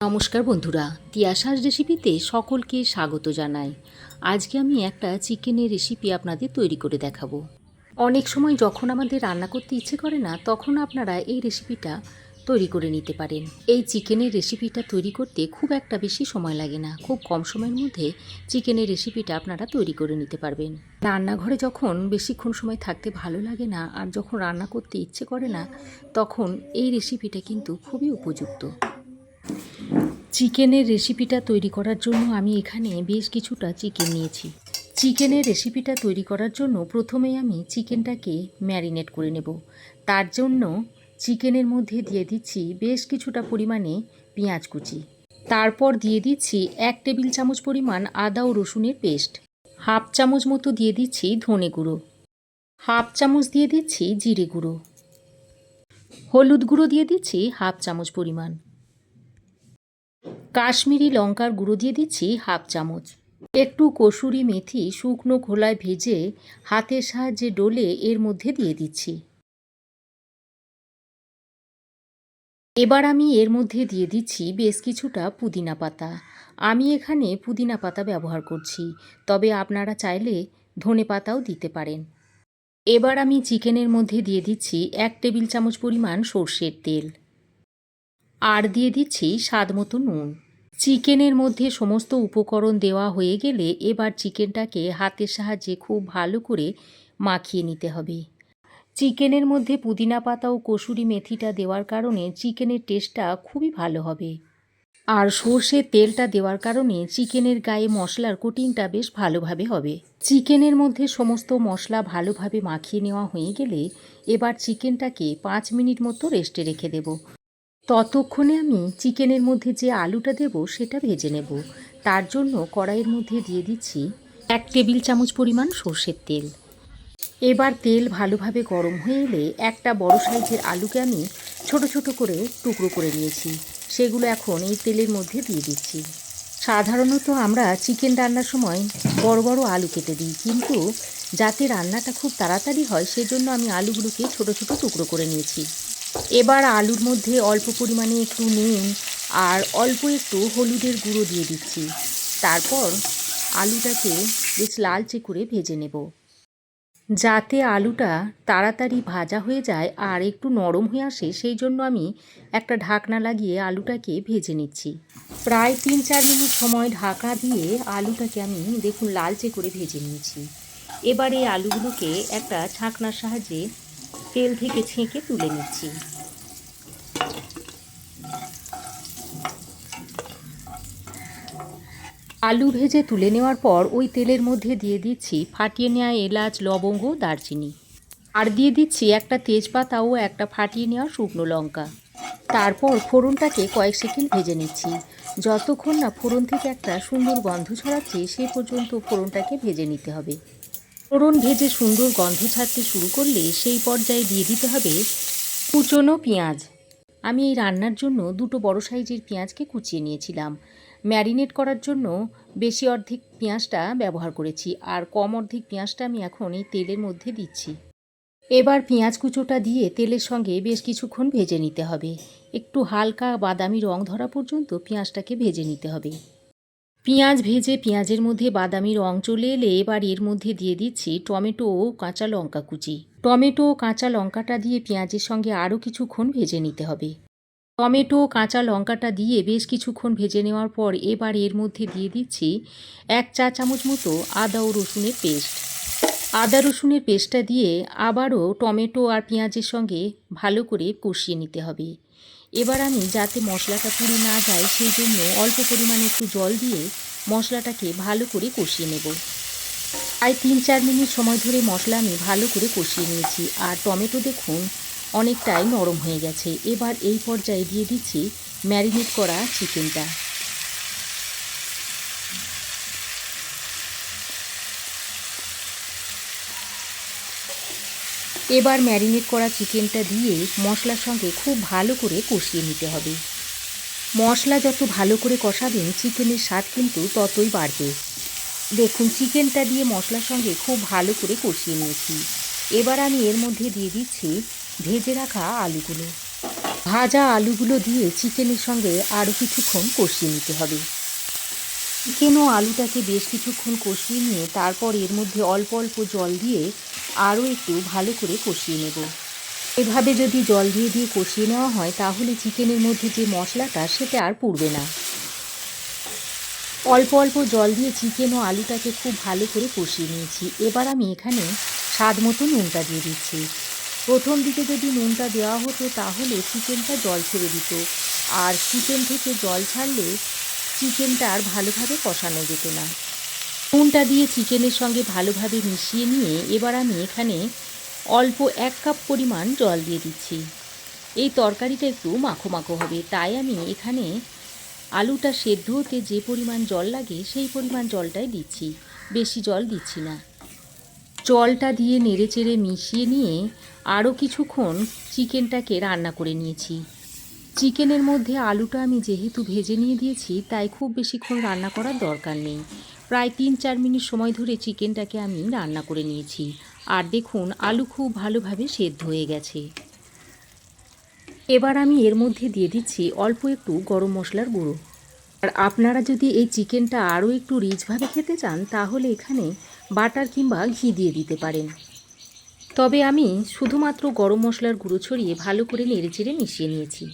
নমস্কার বন্ধুরা তিয়াশাস রেসিপিতে সকলকে স্বাগত জানাই। আজকে আমি একটা চিকেনের রেসিপি আপনাদের তৈরি করে দেখাবো। অনেক সময় যখন আমাদের রান্না করতে ইচ্ছে করে না, তখন আপনারা এই রেসিপিটা তৈরি করে নিতে পারেন। এই চিকেনের রেসিপিটা তৈরি করতে খুব একটা বেশি সময় লাগে না। খুব কম সময়ের মধ্যে চিকেনের রেসিপিটা আপনারা তৈরি করে নিতে পারবেন। রান্নাঘরে যখন বেশিক্ষণ সময় থাকতে ভালো লাগে না আর যখন রান্না করতে ইচ্ছে করে না, তখন এই রেসিপিটা কিন্তু খুবই উপযুক্ত। চিকেনের রেসিপিটা তৈরি করার জন্য আমি এখানে বেশ কিছুটা চিকেন নিয়েছি। চিকেনের রেসিপিটা তৈরি করার জন্য প্রথমে আমি চিকেনটাকে ম্যারিনেট করে নেব। তার জন্য চিকেনের মধ্যে দিয়ে দিচ্ছি বেশ কিছুটা পরিমাণে পেঁয়াজ কুচি। তারপর দিয়ে দিচ্ছি এক টেবিল চামচ পরিমাণ আদা ও রসুনের পেস্ট। হাফ চামচ মতো দিয়ে দিচ্ছি ধনে গুঁড়ো। হাফ চামচ দিয়ে দিচ্ছি জিরে গুঁড়ো। হলুদ গুঁড়ো দিয়ে দিচ্ছি হাফ চামচ পরিমাণ। কাশ্মীরি লঙ্কার গুঁড়ো দিয়ে দিচ্ছি হাফ চামচ। একটু কসুরি মেথি শুকনো খোলায় ভেজে হাতের সাহায্যে ডলে এর মধ্যে দিয়ে দিচ্ছি। এবার আমি এর মধ্যে দিয়ে দিচ্ছি বেশ কিছুটা পুদিনা পাতা। আমি এখানে পুদিনা পাতা ব্যবহার করছি, তবে আপনারা চাইলে ধনে পাতাও দিতে পারেন। এবার আমি চিকেনের মধ্যে দিয়ে দিচ্ছি এক টেবিল চামচ পরিমাণ সর্ষের তেল। আর দিয়ে দিচ্ছি স্বাদ মতো নুন। চিকেনের মধ্যে সমস্ত উপকরণ দেওয়া হয়ে গেলে এবার চিকেনটাকে হাতের সাহায্যে খুব ভালো করে মাখিয়ে নিতে হবে। চিকেনের মধ্যে পুদিনা পাতা ও কসুরি মেথিটা দেওয়ার কারণে চিকেনের টেস্টটা খুবই ভালো হবে। আর সর্ষের তেলটা দেওয়ার কারণে চিকেনের গায়ে মশলার কোটিংটা বেশ ভালোভাবে হবে। চিকেনের মধ্যে সমস্ত মশলা ভালোভাবে মাখিয়ে নেওয়া হয়ে গেলে এবার চিকেনটাকে পাঁচ মিনিট মতো রেস্টে রেখে দেব। ততক্ষণে আমি চিকেনের মধ্যে যে আলুটা দেব, সেটা ভেজে নেব। তার জন্য কড়াইয়ের মধ্যে দিয়ে দিচ্ছি এক টেবিল চামচ পরিমাণ সর্ষের তেল। এবার তেল ভালোভাবে গরম হয়ে এলে একটা বড় সাইজের আলুকে আমি ছোট ছোট করে টুকরো করে নিয়েছি। সেগুলো এখন এই তেলের মধ্যে দিয়ে দিচ্ছি। সাধারণত আমরা চিকেন রান্নার সময় বড় বড় আলু কেটে দিই, কিন্তু যাতে রান্নাটা খুব তাড়াতাড়ি হয়, সেজন্য আমি আলুগুলোকে ছোট ছোট টুকরো করে নিয়েছি। এবার আলুর মধ্যে অল্প পরিমাণে একটু নুন আর অল্প একটু হলুদের গুঁড়ো দিয়ে দিচ্ছি। তারপর আলুটাকে বেশ লালচে করে ভেজে নেব। যাতে আলুটা তাড়াতাড়ি ভাজা হয়ে যায় আর একটু নরম হয়ে আসে, সেই জন্য আমি একটা ঢাকনা লাগিয়ে আলুটাকে ভেজে নিচ্ছি। প্রায় তিন চার মিনিট সময় ঢাকা দিয়ে আলুটাকে আমি দেখুন লালচে করে ভেজে নিয়েছি। এবার আলুগুলোকে একটা ছাঁকনার সাহায্যে তেল থেকে ছেঁকে তুলে নিচ্ছি। আলু ভেজে তুলে নেওয়ার পর ওই তেলের মধ্যে দিয়ে দিচ্ছি ফাটিয়ে নেওয়া এলাচ, লবঙ্গ, দারচিনি। আর দিয়ে দিচ্ছি একটা তেজপাতা ও একটা ফাটিয়ে নেওয়া শুকনো লঙ্কা। তারপর ফোড়নটাকে কয়েক সেকেন্ড ভেজে নিচ্ছি। যতক্ষণ না ফোড়ন থেকে একটা সুন্দর গন্ধ ছড়াচ্ছে, সে পর্যন্ত ফোড়নটাকে ভেজে নিতে হবে। ফোড়ন ভেজে সুন্দর গন্ধ ছাড়তে শুরু করলে সেই পর্যায়ে দিয়ে দিতে হবে কুচনো পেঁয়াজ। আমি এই রান্নার জন্য দুটো বড় সাইজের পেঁয়াজকে কুচিয়ে নিয়েছিলাম। ম্যারিনেট করার জন্য বেশি অর্ধেক পেঁয়াজটা ব্যবহার করেছি আর কম অর্ধেক পেঁয়াজটা আমি এখন এই তেলের মধ্যে দিচ্ছি। এবার পেঁয়াজ কুচোটা দিয়ে তেলের সঙ্গে বেশ কিছুক্ষণ ভেজে নিতে হবে। একটু হালকা বাদামি রং ধরা পর্যন্ত পেঁয়াজটাকে ভেজে নিতে হবে। পেঁয়াজ ভেজে পেঁয়াজের মধ্যে বাদামি রং চলে এলে এবার এর মধ্যে দিয়ে দিচ্ছি টমেটো ও কাঁচা লঙ্কা কুচি। টমেটো ও কাঁচা লঙ্কাটা দিয়ে পেঁয়াজের সঙ্গে আরও কিছুক্ষণ ভেজে নিতে হবে। টমেটো কাঁচা লঙ্কাটা দিয়ে বেশ কিছুক্ষণ ভেজে নেওয়ার পর এবার এর মধ্যে দিয়ে দিচ্ছি এক চা চামচ মতো আদা ও রসুনের পেস্ট। আদা রসুনের পেস্টটা দিয়ে আবারও টমেটো আর পেঁয়াজের সঙ্গে ভালো করে কষিয়ে নিতে হবে। এবার আমি যাতে মশলাটা পুড়ে না যায়, সেই জন্য অল্প পরিমাণে একটু জল দিয়ে মশলাটাকে ভালো করে কষিয়ে নেব। প্রায় তিন চার মিনিট সময় ধরে মশলা আমি ভালো করে কষিয়ে নিয়েছি। আর টমেটো দেখুন, অনেকটাই নরম হয়ে গেছে। এবার এই পর্যায়ে দিয়ে দিচ্ছি ম্যারিনেট করা চিকেনটা। এবার ম্যারিনেট করা চিকেনটা দিয়ে মশলার সঙ্গে খুব ভালো করে কষিয়ে নিতে হবে। মশলা যত ভালো করে কষাবেন, চিকেনের স্বাদ কিন্তু ততই বাড়বে। দেখুন, চিকেনটা দিয়ে মশলার সঙ্গে খুব ভালো করে কষিয়ে নিয়েছি। এবার আমি এর মধ্যে দিয়ে দিচ্ছি ভেজে রাখা আলুগুলো। ভাজা আলুগুলো দিয়ে চিকেনের সঙ্গে আরও কিছুক্ষণ কষিয়ে নিতে হবে। চিকেন ও আলুটাকে বেশ কিছুক্ষণ কষিয়ে নিয়ে তারপর এর মধ্যে অল্প অল্প জল দিয়ে আরও একটু ভালো করে কষিয়ে নেব। এভাবে যদি জল দিয়ে দিয়ে কষিয়ে নেওয়া হয়, তাহলে চিকেনের মধ্যে যে মশলাটা, সেটা আর পুড়বে না। অল্প অল্প জল দিয়ে চিকেন ও আলুটাকে খুব ভালো করে কষিয়ে নিয়েছি। এবার আমি এখানে স্বাদ মতো নুনটা দিয়ে দিচ্ছি। প্রথম দিকে যদি নুনটা দেওয়া হতো, তাহলে চিকেনটা জল ছেড়ে দিত। আর চিকেন থেকে জল ছাড়লে চিকেনটা আর ভালোভাবে কষানো যেত না। নুনটা দিয়ে চিকেনের সঙ্গে ভালোভাবে মিশিয়ে নিয়ে, এবার আমি এখানে অল্প এক কাপ পরিমাণ জল দিয়ে দিচ্ছি। এই তরকারিটা একটু মাখো মাখো হবে। তাই আমি এখানে আলুটা সেদ্ধ হতে যে পরিমাণ জল লাগে, সেই পরিমাণ জলটাই দিচ্ছি। বেশি জল দিচ্ছি না। জলটা দিয়ে নেড়েচেড়ে মিশিয়ে নিয়ে আরও কিছুক্ষণ চিকেনটাকে রান্না করে নিয়েছি। চিকেনের মধ্যে আলুটা আমি যেহেতু ভেজে নিয়ে দিয়েছি, তাই খুব বেশিক্ষণ রান্না করার দরকার নেই। প্রায় তিন চার মিনিট সময় ধরে চিকেনটাকে আমি রান্না করে নিয়েছি। আর দেখুন, আলু খুব ভালোভাবে সেদ্ধ হয়ে গেছে। এবার আমি এর মধ্যে দিয়ে দিচ্ছি অল্প একটু গরম মশলার গুঁড়ো। আর আপনারা যদি এই চিকেনটা আরও একটু রিচভাবে খেতে চান, তাহলে এখানে বাটার কিংবা ঘি দিয়ে দিতে পারেন। তবে আমি শুধুমাত্র গরম মশলার গুঁড়ো ছড়িয়ে ভালো করে নেড়ে নেড়েচেড়ে মিশিয়ে নিয়েছি।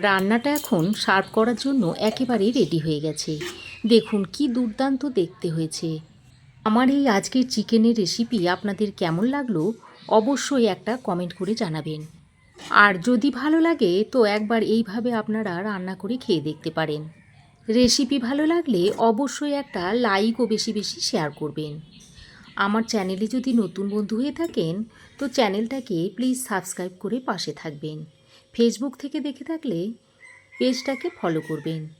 রান্নাটা এখন সার্ভ করার জন্য একেবারেই রেডি হয়ে গেছে। দেখুন, কি দুর্দান্ত দেখতে হয়েছে। আমার এই আজকের চিকেনের রেসিপি আপনাদের কেমন লাগল অবশ্যই একটা কমেন্ট করে জানাবেন। আর যদি ভালো লাগে, তো একবার এইভাবে আপনারা রান্না করে খেয়ে দেখতে পারেন। রেসিপি ভালো লাগলে অবশ্যই একটা লাইক ও বেশি বেশি শেয়ার করবেন। আমার চ্যানেলে যদি নতুন বন্ধু হয়ে থাকেন, তো চ্যানেলটাকে প্লিজ সাবস্ক্রাইব করে পাশে থাকবেন। ফেসবুক থেকে দেখে থাকলে পেজটাকে ফলো করবেন।